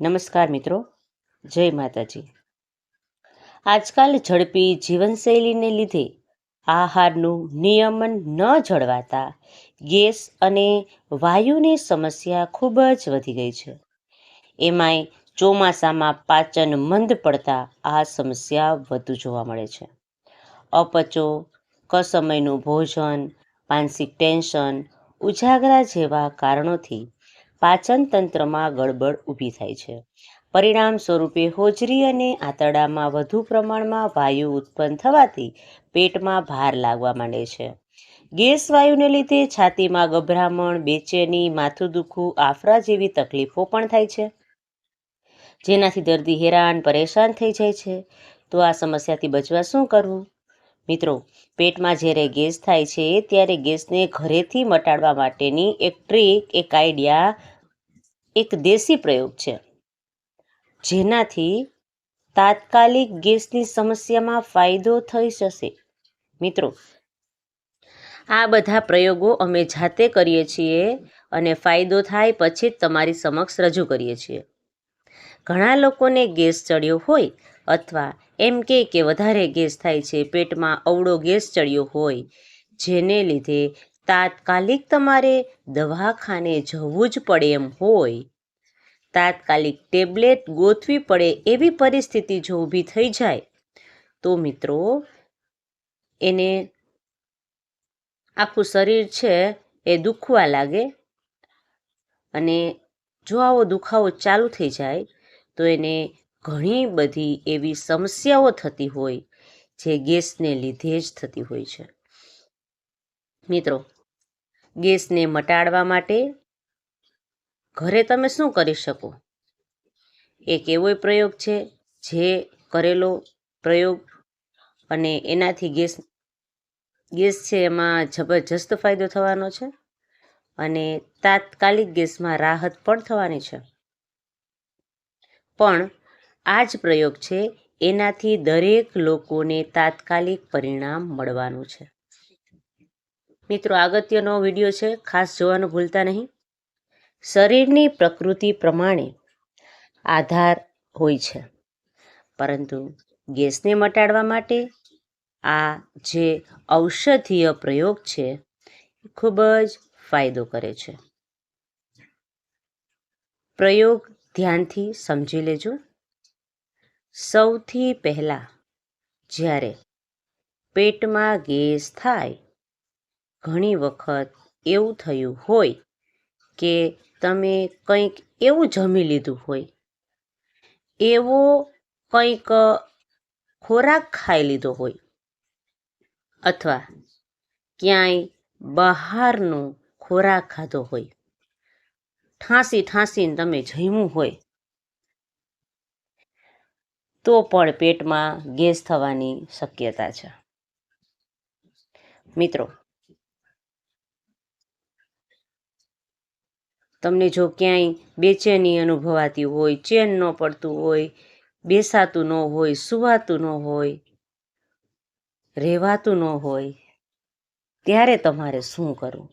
નમસ્કાર મિત્રો, જય માતાજી. આજકાલ ઝડપી જીવનશૈલીને લીધે આહારનું નિયમન ન જળવાતા ગેસ અને વાયુની સમસ્યા ખૂબ જ વધી ગઈ છે. એમાંય ચોમાસામાં પાચન મંદ પડતા આ સમસ્યા વધુ જોવા મળે છે. અપચો, કસમયનું ભોજન, માનસિક ટેન્શન, ઉજાગરા જેવા કારણોથી પાચન તંત્રમાં ગડબડ ઊભી થાય છે. પરિણામ સ્વરૂપે હોજરી અને આંતરડામાં વધુ પ્રમાણમાં વાયુ ઉત્પન્ન થવાથી પેટમાં ભાર લાગવા માંડે છે. ગેસ વાયુને લીધે છાતીમાં ગભરામણ, બેચેની, માથું દુખવું, આફરા જેવી તકલીફો પણ થાય છે. જેનાથી દર્દી હેરાન, પરેશાન થઈ જાય છે. તો આ સમસ્યાથી બચવા શું કરવું? મિત્રો, પેટમાં જ્યારે ગેસ થાય છે, ત્યારે ગેસને ઘરેથી મટાડવા માટેની એક ટ્રીક, એક આઈડિયા એક દેશી પ્રયોગ છે, જેનાથી તાત્કાલિક ગેસની સમસ્યામાં ફાયદો થઈ જશે. મિત્રો, આ બધા પ્રયોગો અમે જાતે કરીએ છીએ અને ફાયદો થાય પછી જ તમારી સમક્ષ રજૂ કરીએ છીએ. ઘણા લોકોને ગેસ ચડ્યો હોય અથવા એમ કે કે વધારે ગેસ થાય છે, પેટમાં અવળો ગેસ ચડ્યો હોય, જેને લીધે તાત્કાલિક તમારે દવાખાને જવું જ પડે એમ હોય. તાત્કાલિક ટેબ્લેટ ગોથવી પડે એવી પરિસ્થિતિ જો ઊભી થઈ જાય, તો મિત્રો, એને આખું શરીર છે એ દુખવા લાગે. અને જો આવો દુખાવો ચાલુ થઈ જાય, તો એને ઘણી બધી એવી સમસ્યાઓ થતી હોય, જે ગેસને લીધે જ થતી હોય છે. મિત્રો, ગેસને મટાડવા માટે ઘરે તમે શું કરી શકો? એક એવો પ્રયોગ છે જે કરેલો પ્રયોગ અને એનાથી ગેસ ગેસ છે એમાં જબરજસ્ત ફાયદો થવાનો છે અને તાત્કાલિક ગેસમાં રાહત પણ થવાની છે. પણ આ જ પ્રયોગ છે એનાથી દરેક લોકોને તાત્કાલિક પરિણામ મળવાનું છે. મિત્રો અગત્યનો વીડિયો છે, ખાસ જોવાનું ભૂલતા નહીં. શરીરની પ્રકૃતિ પ્રમાણે આધાર હોય છે. પરંતુ ગેસને મટાડવા માટે આ જે ઔષધીય પ્રયોગ છે ખૂબ જ ફાયદો કરે છે. પ્રયોગ ધ્યાનથી સમજી લેજો. સૌથી પહેલાં જ્યારે પેટમાં ગેસ થાય ઘણી વખત એવું થયું હોય કે તમે કંઈક એવું જમી લીધું હોય, એવો કંઈક ખોરાક ખાઈ લીધો હોય અથવા ક્યાંય બહારનો ખોરાક ખાધો હોય, ઠાંસી ઠાંસીને તમે જમ્યું હોય, તો પણ પેટમાં ગેસ થવાની શક્યતા છે. મિત્રો તમને જો ક્યાંય બેચેની અનુભવાતી હોય, ચેન ન પડતું હોય, બેસાતું ન હોય, સુવાતું ન હોય, રહેવાતું ન હોય, ત્યારે તમારે શું કરવું?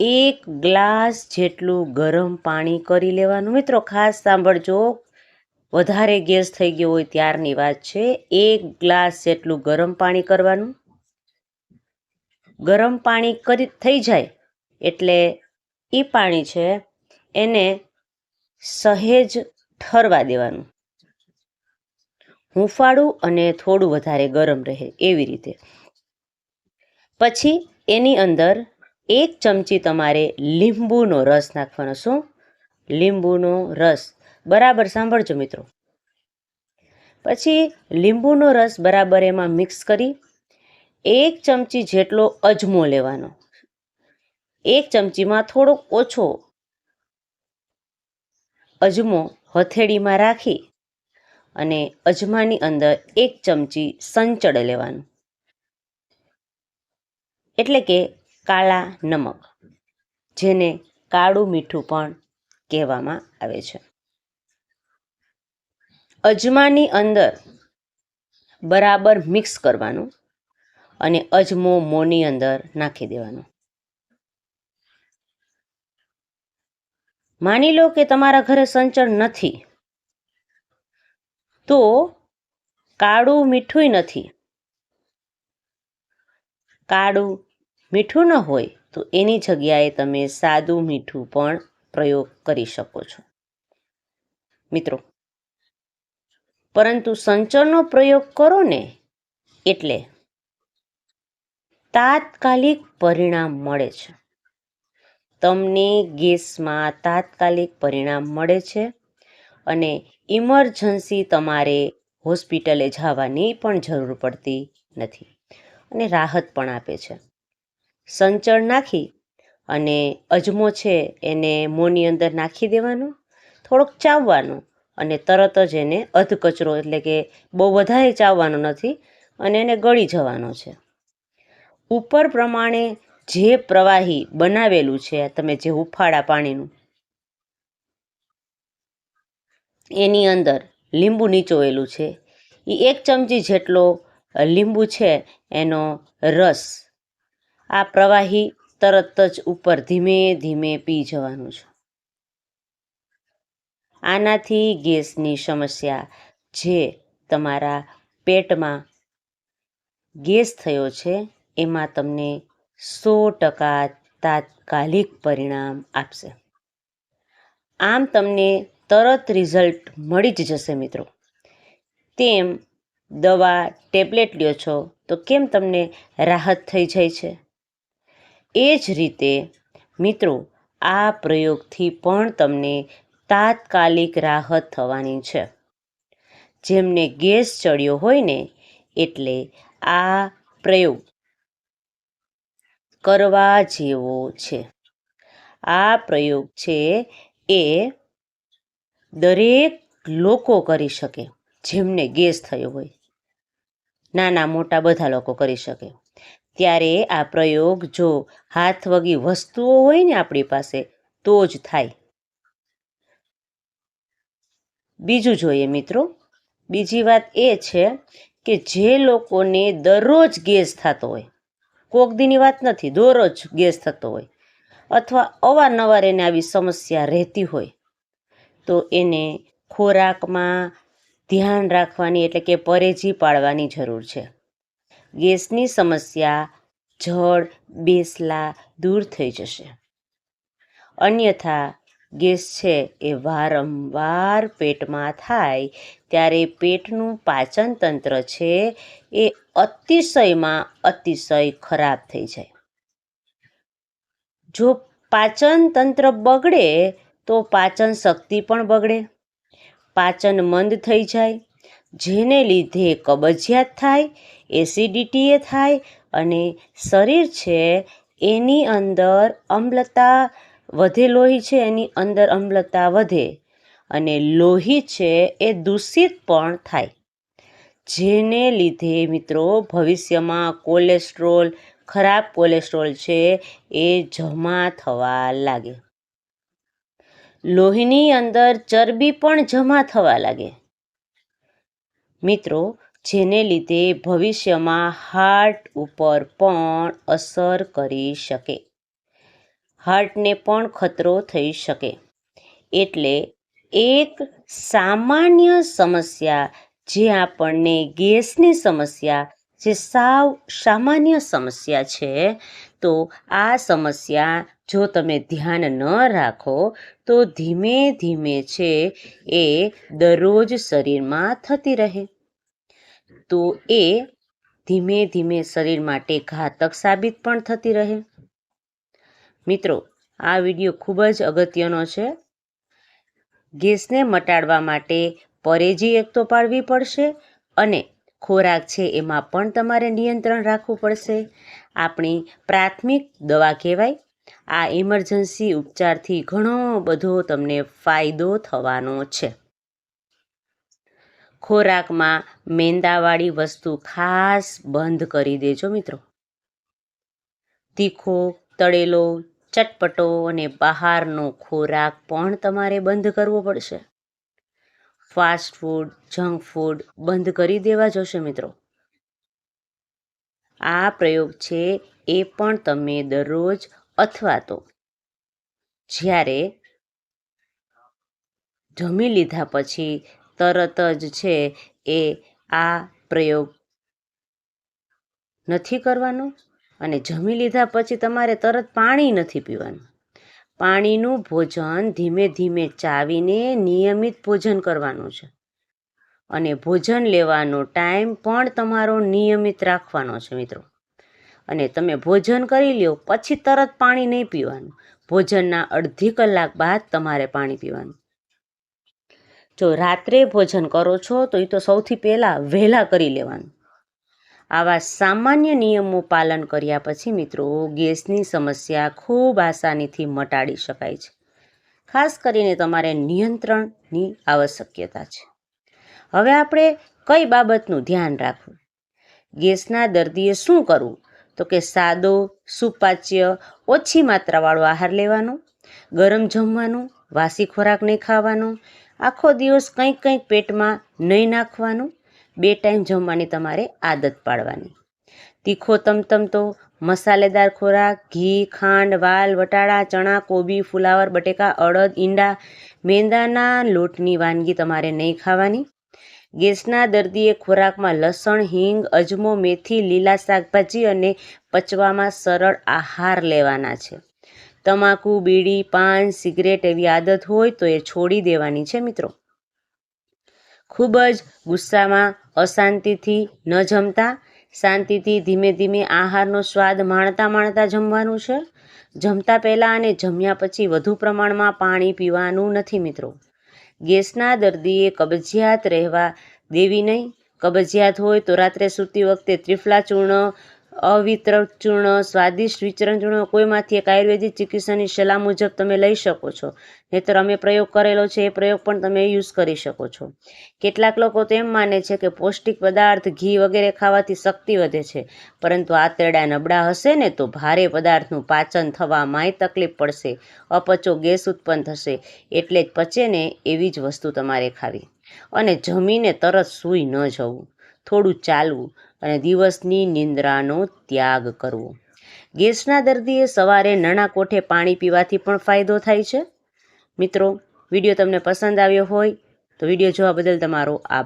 એક ગ્લાસ જેટલું ગરમ પાણી કરી લેવાનું. મિત્રો, ખાસ સાંભળજો, વધારે ગેસ થઈ ગયો હોય ત્યારની વાત છે. એક ગ્લાસ જેટલું ગરમ પાણી કરવાનું. ગરમ પાણી કરી, થઈ જાય. એટલે એ પાણી છે, એને સહેજ ઠરવા દેવાનું. હુંફાળું અને થોડું વધારે ગરમ રહે એવી રીતે. પછી એની અંદર એક ચમચી તમારે લીંબુનો રસ નાખવાનો શું? લીંબુનો રસ. બરાબર સાંભળજો મિત્રો. પછી લીંબુનો રસ બરાબર એમાં મિક્સ કરી એક ચમચી જેટલો અજમો લેવાનો. એક ચમચીમાં થોડોક ઓછો અજમો હથેળીમાં રાખી અને અજમાની અંદર એક ચમચી સંચળ લેવાનું. એટલે કે કાળા નમક, જેને કાળું મીઠું પણ કહેવામાં આવે છે. અજમાની અંદર બરાબર મિક્સ કરવાનું અને અજમો મોંની અંદર નાખી દેવાનો. માની લો કે તમારા ઘરે સંચળ નથી. તો કાળું મીઠું નથી. કાળું મીઠું ન હોય તો એની જગ્યાએ તમે સાદું મીઠું પણ પ્રયોગ કરી શકો છો. મિત્રો, પરંતુ સંચળનો પ્રયોગ કરો ને એટલે તાત્કાલિક પરિણામ મળે છે. તમને ગેસમાં તાત્કાલિક પરિણામ મળે છે અને ઇમરજન્સી તમારે હોસ્પિટલે જવાની પણ જરૂર પડતી નથી અને રાહત પણ આપે છે. સંચળ નાખી અને અજમો છે એને મોંની અંદર નાખી દેવાનો, થોડોક ચાવવાનો અને તરત જ એને અધકચરો એટલે કે બહુ વધારે ચાવવાનો નથી અને એને ગળી જવાનો છે. ઉપર પ્રમાણે જે પ્રવાહી બનાવેલું છે, તમે જે હુફાળા પાણીનું, એની અંદર લીંબુ નીચોવેલું છે. એ એક ચમચી જેટલો લીંબુ છે, એનો રસ આ પ્રવાહી તરત જ ઉપર ધીમે ધીમે પી જવાનું છે. આનાથી ગેસની સમસ્યા જે તમારા પેટમાં ગેસ થયો છે, એમાં તમને સો ટકા તાત્કાલિક પરિણામ આપશે. આમ તમને તરત રિઝલ્ટ મળી જ જશે મિત્રો. તેમ દવા, ટેબ્લેટ લ્યો છો, તો કેમ તમને રાહત થઈ જાય છે? એ જ રીતે મિત્રો, આ પ્રયોગથી પણ તમને તાત્કાલિક રાહત થવાની છે. જેમને ગેસ ચડ્યો હોય ને, એટલે આ પ્રયોગ કરવા જેવો છે. આ પ્રયોગ છે એ દરેક લોકો કરી શકે, જેમને ગેસ થયો હોય. નાના મોટા બધા લોકો કરી શકે. ત્યારે આ પ્રયોગ જો હાથ વગી વસ્તુઓ હોય ને આપણી પાસે, તો જ થાય. બીજું જોઈએ મિત્રો. બીજી વાત એ છે કે જે લોકોને દરરોજ ગેસ થતો હોય કોક દીની વાત નથી, દરરોજ ગેસ થતો હોય અથવા અવારનવાર એને આવી સમસ્યા રહેતી હોય, તો એને ખોરાકમાં ધ્યાન રાખવાની એટલે કે પરેજી પાડવાની જરૂર છે. ગેસની સમસ્યા જળ, બેસલા દૂર થઈ જશે. અન્યથા ગેસ છે એ વારંવાર પેટમાં થાય ત્યારે પેટનું પાચન તંત્ર છે એ અતિશયમાં અતિશય ખરાબ થઈ જાય. જો પાચન તંત્ર બગડે તો પાચન શક્તિ પણ બગડે. પાચન મંદ થઈ જાય, જેને લીધે કબજિયાત થાય, એસિડિટી એ થાય અને શરીર છે એની અંદર અમ્લતા વધે લોહી છે, એની અંદર અમ્લતા વધે અને લોહી છે એ દૂષિત પણ થાય. જેને લીધે મિત્રો ભવિષ્યમાં કોલેસ્ટ્રોલ, ખરાબ કોલેસ્ટ્રોલ છે એ જમા થવા લાગે. લોહીની અંદર ચરબી પણ જમા થવા લાગે. મિત્રો, જેને લીધે ભવિષ્યમાં હાર્ટ ઉપર પણ અસર કરી શકે. હાર્ટને પણ ખતરો થઈ શકે. એટલે એક સામાન્ય સમસ્યા જે આપણને ગેસની સમસ્યા, જે સાવ સામાન્ય સમસ્યા છે, તો આ સમસ્યા જો તમે ધ્યાન ન રાખો, તો ધીમે ધીમે છે એ દરરોજ શરીરમાં થતી રહે. તો એ ધીમે ધીમે શરીર માટે ઘાતક સાબિત પણ થતી રહે. મિત્રો, આ વીડિયો ખૂબ જ અગત્યનો છે. ગેસને મટાડવા માટે પરેજી એક તો પાડવી પડશે અને ખોરાક છે એમાં પણ તમારે નિયંત્રણ રાખવું પડશે. આપણી પ્રાથમિક દવા કહેવાય. આ ઇમરજન્સી ઉપચારથી ઘણો બધો તમને ફાયદો થવાનો છે. ખોરાકમાં મેંદાવાળી વસ્તુ ખાસ બંધ કરી દેજો મિત્રો. તીખો, તળેલો ચટપટો અને બહારનો ખોરાક પણ તમારે બંધ કરવો પડશે. ફાસ્ટ ફૂડ, જંક ફૂડ બંધ કરી દેવા જોશે મિત્રો. આ પ્રયોગ છે એ પણ તમે દરરોજ અથવા તો જ્યારે જમી લીધા પછી તરત જ છે એ આ પ્રયોગ નથી કરવાનો? અને જમી લીધા પછી તમારે તરત પાણી નથી પીવાનું. પાણીનું ભોજન ધીમે ધીમે ચાવીને નિયમિત ભોજન કરવાનું છે. અને ભોજન લેવાનો ટાઈમ પણ તમારો નિયમિત રાખવાનો છે મિત્રો. અને તમે ભોજન કરી લ્યો, પછી તરત પાણી નહીં પીવાનું. ભોજનના અડધી કલાક બાદ તમારે પાણી પીવાનું. જો રાત્રે ભોજન કરો છો, તો એ તો સૌથી પહેલાં વહેલા કરી લેવાનું. આવા સામાન્ય નિયમો પાલન કર્યા પછી મિત્રો ગેસની સમસ્યા ખૂબ આસાનીથી મટાડી શકાય છે. ખાસ કરીને તમારે નિયંત્રણની આવશ્યકતા છે. હવે આપણે કઈ બાબતનું ધ્યાન રાખવું? ગેસના દર્દીએ શું કરવું? તો કે સાદો, સુપાચ્ય, ઓછી માત્રાવાળો આહાર લેવાનો, ગરમ જમવાનું, વાસી ખોરાક નહીં ખાવાનો, આખો દિવસ કંઈક કંઈક પેટમાં નહીં નાખવાનું બે ટાઈમ જમવાની તમારે આદત પાડવાની. તીખો તમતમ તો મસાલેદાર ખોરાક, ઘી, ખાંડ, વાલ, વટાણા, ચણા, કોબી, ફુલાવર, બટેકા, અડદ, ઈંડા, મેંદાના લોટની વાનગી તમારે નહીં ખાવાની. ગેસના દર્દીએ ખોરાકમાં લસણ, હિંગ, અજમો, મેથી, લીલા શાકભાજી અને પચવામાં સરળ આહાર લેવાના છે. તમાકુ, બીડી, પાન, સિગરેટ એવી આદત હોય તો એ છોડી દેવાની છે મિત્રો. ખૂબ જ ગુસ્સામાં અશાંતિથી ન જમતા. શાંતિથી ધીમે ધીમે આહારનો સ્વાદ માણતા માણતા જમવાનું છે. જમતા પહેલાં અને જમ્યા પછી વધુ પ્રમાણમાં પાણી પીવાનું નથી મિત્રો. ગેસના દર્દીએ કબજિયાત રહેવા દેવી નહીં. કબજિયાત હોય તો રાત્રે સૂતી વખતે ત્રિફલા ચૂર્ણ અવિતરક ચૂર્ણ સ્વાદિષ્ટ વિચરણ ચૂર્ણ કોઈમાંથી એક આયુર્વેદિક ચિકિત્સાની સલાહ મુજબ તમે લઈ શકો છો. નહીંતર અમે પ્રયોગ કરેલો છે, એ પ્રયોગ પણ તમે યુઝ કરી શકો છો. કેટલાક લોકો તો એમ માને છે કે પૌષ્ટિક પદાર્થ, ઘી વગેરે ખાવાથી શક્તિ વધે છે. પરંતુ આંતરડા નબળા હશે ને તો ભારે પદાર્થનું પાચન થવામાંય તકલીફ પડશે. અપચો ગેસ ઉત્પન્ન થશે. એટલે જ પચે ને એવી જ વસ્તુ તમારે ખાવી. અને જમીને તરત સૂઈ ન જવું. થોડું ચાલવું. અને દિવસની નિંદ્રાનો ત્યાગ કરવો. ગેસના દર્દીએ સવારે નાના કોઠે પાણી પીવાથી પણ ફાયદો થાય છે. મિત્રો, વીડિયો તમને પસંદ આવ્યો હોય તો વીડિયો જોવા બદલ તમારો આભાર.